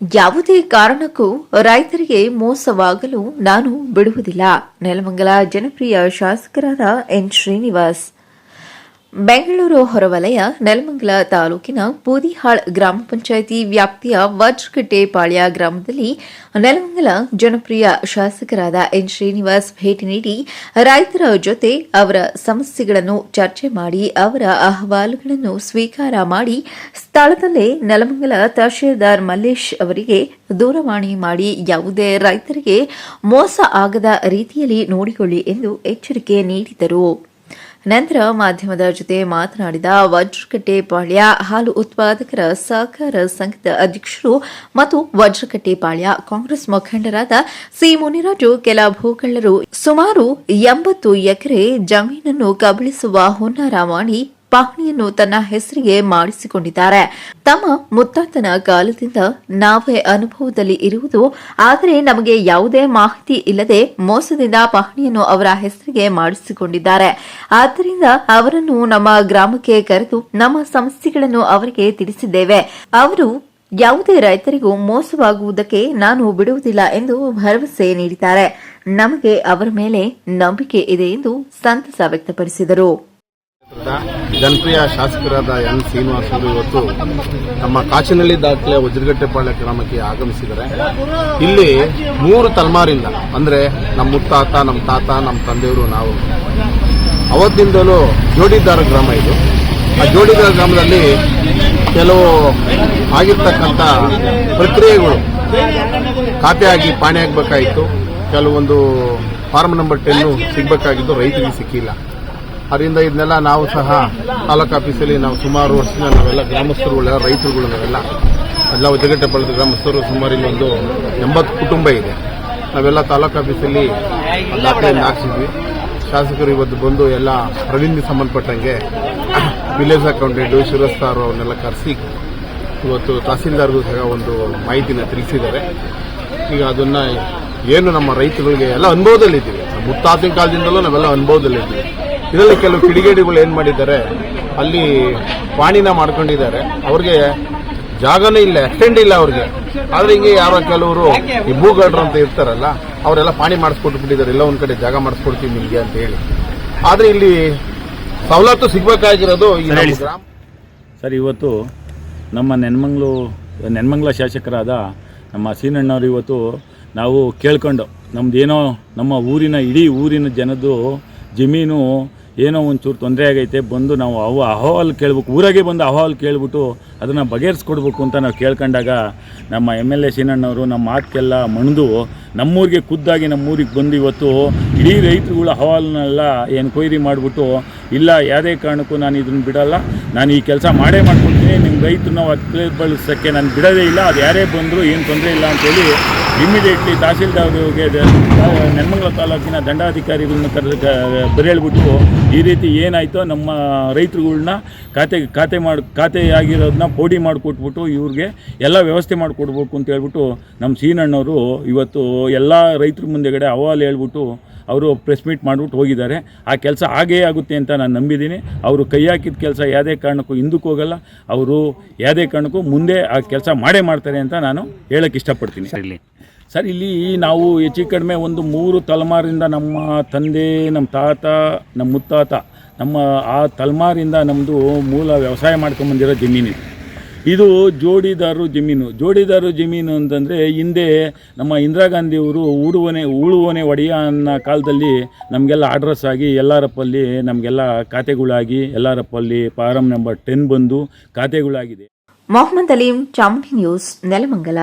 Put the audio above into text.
ಯಾವುದೇ ಕಾರಣಕ್ಕೂ ರೈತರಿಗೆ ಮೋಸವಾಗಲು ನಾನು ಬಿಡುವುದಿಲ್ಲ. ನೆಲಮಂಗಲ ಜನಪ್ರಿಯ ಶಾಸಕರಾದ ಎನ್ ಶ್ರೀನಿವಾಸ್. ಬೆಂಗಳೂರು ಹೊರವಲಯ, ನೆಲಮಂಗಲ ತಾಲೂಕಿನ ಬೂದಿಹಾಳ್ ಗ್ರಾಮ ಪಂಚಾಯಿತಿ ವ್ಯಾಪ್ತಿಯ ವಜ್ರಕಟ್ಟೆ ಪಾಳ್ಯ ಗ್ರಾಮದಲ್ಲಿ ನೆಲಮಂಗಲ ಜನಪ್ರಿಯ ಶಾಸಕರಾದ ಎನ್ ಶ್ರೀನಿವಾಸ್ ಭೇಟಿ ನೀಡಿ ರೈತರ ಜೊತೆ ಅವರ ಸಮಸ್ಯೆಗಳನ್ನು ಚರ್ಚೆ ಮಾಡಿ ಅವರ ಅಹವಾಲುಗಳನ್ನು ಸ್ವೀಕಾರ ಮಾಡಿ ಸ್ಥಳದಲ್ಲೇ ನೆಲಮಂಗಲ ತಹಶೀಲ್ದಾರ್ ಮಲ್ಲೇಶ್ ಅವರಿಗೆ ದೂರವಾಣಿ ಮಾಡಿ ಯಾವುದೇ ರೈತರಿಗೆ ಮೋಸ ಆಗದ ರೀತಿಯಲ್ಲಿ ನೋಡಿಕೊಳ್ಳಿ ಎಂದು ಎಚ್ಚರಿಕೆ ನೀಡಿದರು. ನಂತರ ಮಾಧ್ಯಮದ ಜೊತೆ ಮಾತನಾಡಿದ ವಜ್ರಕಟ್ಟೆ ಪಾಳ್ಯ, ಹಾಲು ಉತ್ಪಾದಕರ ಸಹಕಾರ ಸಂಘದ ಅಧ್ಯಕ್ಷರು ಮತ್ತು ವಜ್ರಕಟ್ಟೆ ಪಾಳ್ಯ ಕಾಂಗ್ರೆಸ್ ಮುಖಂಡರಾದ ಸಿ ಮುನಿರಾಜು, ಕೆಲ ಭೂಕಳ್ಳರು ಸುಮಾರು ಎಂಬತ್ತು ಎಕರೆ ಜಮೀನನ್ನು ಕಬಳಿಸುವ ಹುನ್ನಾರ ಮಾಡಿ ಪಹಣಿಯನ್ನು ತನ್ನ ಹೆಸರಿಗೆ ಮಾಡಿಸಿಕೊಂಡಿದ್ದಾರೆ. ತಮ್ಮ ಮುತ್ತಾತನ ಕಾಲದಿಂದ ನಾವೇ ಅನುಭವದಲ್ಲಿ ಇರುವುದು, ಆದರೆ ನಮಗೆ ಯಾವುದೇ ಮಾಹಿತಿ ಇಲ್ಲದೆ ಮೋಸದಿಂದ ಪಹಣಿಯನ್ನು ಅವರ ಹೆಸರಿಗೆ ಮಾಡಿಸಿಕೊಂಡಿದ್ದಾರೆ. ಆದ್ದರಿಂದ ಅವರನ್ನು ನಮ್ಮ ಗ್ರಾಮಕ್ಕೆ ಕರೆದು ನಮ್ಮ ಸಮಸ್ಯೆಗಳನ್ನು ಅವರಿಗೆ ತಿಳಿಸಿದ್ದೇವೆ. ಅವರು ಯಾವುದೇ ರೈತರಿಗೂ ಮೋಸವಾಗುವುದಕ್ಕೆ ನಾನು ಬಿಡುವುದಿಲ್ಲ ಎಂದು ಭರವಸೆ ನೀಡಿದ್ದಾರೆ. ನಮಗೆ ಅವರ ಮೇಲೆ ನಂಬಿಕೆ ಇದೆ ಎಂದು ಸಂತಸ ವ್ಯಕ್ತಪಡಿಸಿದರು. ಜನಪ್ರಿಯ ಶಾಸಕರಾದ ಎನ್ ಶ್ರೀನಿವಾಸ್ ಇವತ್ತು ನಮ್ಮ ಕಾಚಿನಲ್ಲಿ ದಾಖಲೆ ವಜ್ರಗಟ್ಟೆಪಾಳ್ಯ ಗ್ರಾಮಕ್ಕೆ ಆಗಮಿಸಿದ್ದಾರೆ. ಇಲ್ಲಿ ಮೂರು ತಲೆಮಾರಿಂದ, ಅಂದ್ರೆ ನಮ್ಮ ಮುತ್ತಾತ, ನಮ್ಮ ತಾತ, ನಮ್ಮ ತಂದೆಯವರು, ನಾವು. ಅವತ್ತಿಂದಲೂ ಜೋಡಿದಾರ ಗ್ರಾಮ ಇದು. ಆ ಜೋಡಿದಾರ ಗ್ರಾಮದಲ್ಲಿ ಕೆಲವು ಆಗಿರ್ತಕ್ಕಂಥ ಪ್ರಕ್ರಿಯೆಗಳು ಕಾಪಿ ಆಗಿ ಪಾಣಿ ಆಗಬೇಕಾಯಿತು ಕೆಲವೊಂದು ಫಾರ್ಮ್ ನಂಬರ್ ಟೆನ್ನು ಸಿಗಬೇಕಾಗಿದ್ದು ರೈತರಿಗೆ ಸಿಕ್ಕಿಲ್ಲ. ಅದರಿಂದ ಇದನ್ನೆಲ್ಲ ನಾವು ಸಹ ತಾಲೂಕು ಆಫೀಸಲ್ಲಿ ನಾವು ಸುಮಾರು ವರ್ಷದಿಂದ ನಾವೆಲ್ಲ ಗ್ರಾಮಸ್ಥರುಗಳೆಲ್ಲ ರೈತರುಗಳು ನಾವೆಲ್ಲ ಎಲ್ಲ ಒದ್ದಗಟ್ಟೆಪಾಳ್ಯದ ಗ್ರಾಮಸ್ಥರು ಸುಮಾರು ಇಲ್ಲಿ ಒಂದು ಎಂಬತ್ತು ಕುಟುಂಬ ಇದೆ. ನಾವೆಲ್ಲ ತಾಲೂಕು ಆಫೀಸಲ್ಲಿ ದಾಖಲೆಯನ್ನು ಹಾಕ್ಸಿದ್ವಿ. ಶಾಸಕರು ಇವತ್ತು ಬಂದು ಎಲ್ಲ ಪ್ರವೀಣ್ಗೆ ಸಂಬಂಧಪಟ್ಟಂಗೆ ವಿಲೇಜ್ ಅಕೌಂಟೆಂಟು ಶಿರಸ್ತಾರು ಅವ್ರನ್ನೆಲ್ಲ ಕರೆಸಿ ಇವತ್ತು ತಹಸೀಲ್ದಾರ್ಗೂ ಸಹ ಒಂದು ಮಾಹಿತಿನ ತಿಳಿಸಿದ್ದಾರೆ. ಈಗ ಅದನ್ನ ಏನು ನಮ್ಮ ರೈತರಿಗೆ ಎಲ್ಲ ಅನುಭವದಲ್ಲಿದ್ದೀವಿ. ಮುತ್ತಾತಿನ ಕಾಲದಿಂದಲೂ ನಾವೆಲ್ಲ ಅನುಭವದಲ್ಲಿದ್ದೀವಿ. ಇದರಲ್ಲಿ ಕೆಲವು ಕಿಡಿಗೇಡಿಗಳು ಏನು ಮಾಡಿದ್ದಾರೆ ಅಲ್ಲಿ ಪಾಣಿನ ಮಾಡ್ಕೊಂಡಿದ್ದಾರೆ. ಅವ್ರಿಗೆ ಜಾಗನೇ ಇಲ್ಲ ಎಕ್ಸ್ಟೆಂಡ್ ಇಲ್ಲ ಅವ್ರಿಗೆ. ಆದರೆ ಹಿಂಗೆ ಯಾರೋ ಕೆಲವರು ಈ ಭೂಗಡ್ರು ಅಂತ ಇರ್ತಾರಲ್ಲ ಅವರೆಲ್ಲ ಪಾಣಿ ಮಾಡಿಸ್ಕೊಟ್ಟು ಬಿಟ್ಟಿದ್ದಾರೆ ಎಲ್ಲ ಒಂದು ಕಡೆ ಜಾಗ ಮಾಡಿಸ್ಕೊಡ್ತೀವಿ ನಿಮಗೆ ಅಂತ ಹೇಳಿ. ಆದರೆ ಇಲ್ಲಿ ಸವಲತ್ತು ಸಿಗಬೇಕಾಗಿರೋದು ಗ್ರಾಮ ಸರ್ ಇವತ್ತು ನಮ್ಮ ನೆನ್ಮಂಗ್ಲು ನೆನ್ಮಂಗ್ಲ ಶಾಸಕರಾದ ನಮ್ಮ ಸೀನಣ್ಣವ್ರು ಇವತ್ತು ನಾವು ಕೇಳ್ಕೊಂಡು ನಮ್ದು ಏನೋ ನಮ್ಮ ಊರಿನ ಇಡೀ ಊರಿನ ಜನದ್ದು ಜಮೀನು ಏನೋ ಒಂಚೂರು ತೊಂದರೆ ಆಗೈತೆ ಬಂದು ನಾವು ಅವು ಅಹವಾಲು ಕೇಳ್ಬೇಕು ಊರಾಗೆ ಬಂದು ಅಹವಾಲು ಕೇಳ್ಬಿಟ್ಟು ಅದನ್ನು ಬಗೆಹರಿಸ್ಕೊಡ್ಬೇಕು ಅಂತ ನಾವು ಕೇಳ್ಕೊಂಡಾಗ ನಮ್ಮ ಎಂ ಎಲ್ ಎ ಸೀನಣ್ಣವರು ನಮ್ಮ ಮಾತಕ್ಕೆಲ್ಲ ಮಣಿದು, ನಮ್ಮೂರಿಗೆ ಖುದ್ದಾಗಿ ನಮ್ಮೂರಿಗೆ ಬಂದು ಇವತ್ತು ಇಡೀ ರೈತರುಗಳ ಏನು ಎನ್ಕ್ವೈರಿ ಮಾಡಿಬಿಟ್ಟು, ಇಲ್ಲ, ಯಾವುದೇ ಕಾರಣಕ್ಕೂ ನಾನು ಇದನ್ನು ಬಿಡಲ್ಲ, ನಾನು ಈ ಕೆಲಸ ಮಾಡೇ ಮಾಡ್ಕೊಡ್ತೀನಿ ನಿಮ್ಮ ರೈತರನ್ನ ಒತ್ತೆ ಬಳಸೋಕ್ಕೆ ನಾನು ಬಿಡೋದೇ ಇಲ್ಲ, ಅದು ಯಾರೇ ಬಂದರೂ ಏನು ತೊಂದರೆ ಇಲ್ಲ ಅಂತೇಳಿ ಇಮಿಡಿಯೇಟ್ಲಿ ತಹಸೀಲ್ದಾರ್ಗೆ ನೆನ್ಮಂಗಲ ತಾಲೂಕಿನ ದಂಡಾಧಿಕಾರಿಗಳನ್ನ ಕರೆದು ಬರೇಳ್ಬಿಟ್ಟು ಈ ರೀತಿ ಏನಾಯಿತೋ ನಮ್ಮ ರೈತರುಗಳನ್ನ ಖಾತೆ ಖಾತೆ ಮಾಡಿ ಖಾತೆ ಆಗಿರೋದನ್ನ ಪೋಡಿ ಮಾಡಿಕೊಟ್ಬಿಟ್ಟು ಇವ್ರಿಗೆ ಎಲ್ಲ ವ್ಯವಸ್ಥೆ ಮಾಡಿಕೊಡ್ಬೇಕು ಅಂತ ಹೇಳ್ಬಿಟ್ಟು ನಮ್ಮ ಸೀನಣ್ಣವರು ಇವತ್ತು ಎಲ್ಲ ರೈತರ ಮುಂದೆಗಡೆ ಅಹವಾಲು ಹೇಳ್ಬಿಟ್ಟು ಅವರು ಪ್ರೆಸ್ ಮೀಟ್ ಮಾಡಿಬಿಟ್ಟು ಹೋಗಿದ್ದಾರೆ. ಆ ಕೆಲಸ ಆಗೇ ಆಗುತ್ತೆ ಅಂತ ನಾನು ನಂಬಿದ್ದೀನಿ. ಅವರು ಕೈ ಹಾಕಿದ ಕೆಲಸ ಯಾವುದೇ ಕಾರಣಕ್ಕೂ ಹಿಂದಕ್ಕೆ ಹೋಗಲ್ಲ. ಅವರು ಯಾವುದೇ ಕಾರಣಕ್ಕೂ ಮುಂದೆ ಆ ಕೆಲಸ ಮಾಡೇ ಮಾಡ್ತಾರೆ ಅಂತ ನಾನು ಹೇಳೋಕ್ಕೆ ಇಷ್ಟಪಡ್ತೀನಿ. ಸರ್ ಇಲ್ಲಿ. ಸರ್ ಇಲ್ಲಿ ನಾವು ಹೆಚ್ಚು ಕಡಿಮೆ ಒಂದು ಮೂರು ತಲೆಮಾರಿಂದ ನಮ್ಮ ತಂದೆ ನಮ್ಮ ತಾತ ನಮ್ಮ ಮುತ್ತಾತ ನಮ್ಮ ಆ ತಲೆಮಾರಿಂದ ನಮ್ಮದು ಮೂಲ ವ್ಯವಸಾಯ ಮಾಡ್ಕೊಂಬಂದಿರೋ ಜಮೀನಿದೆ. ಇದು ಜೋಡಿದಾರು ಜಮೀನು. ಜೋಡಿದಾರು ಜಮೀನು ಅಂತಂದರೆ ಹಿಂದೆ ನಮ್ಮ ಇಂದಿರಾ ಗಾಂಧಿಯವರು ಉಡುವನೆ ಉಳುವನೆ ಒಡೆಯ ಅನ್ನೋ ಕಾಲದಲ್ಲಿ ನಮಗೆಲ್ಲ ಅಡ್ರೆಸ್ ಆಗಿ ಎಲ್ಲರಪ್ಪಲ್ಲಿ ನಮಗೆಲ್ಲ ಖಾತೆಗಳಾಗಿ ಎಲ್ಲರಪ್ಪಲ್ಲಿ ಫಾರಂ ನಂಬರ್ ಟೆನ್ ಬಂದು ಖಾತೆಗಳಾಗಿದೆ. ಮೊಹಮ್ಮದ್ ಅಲೀಂ, ಚಾಮುಂಡಿ ನ್ಯೂಸ್, ನೆಲಮಂಗಲ.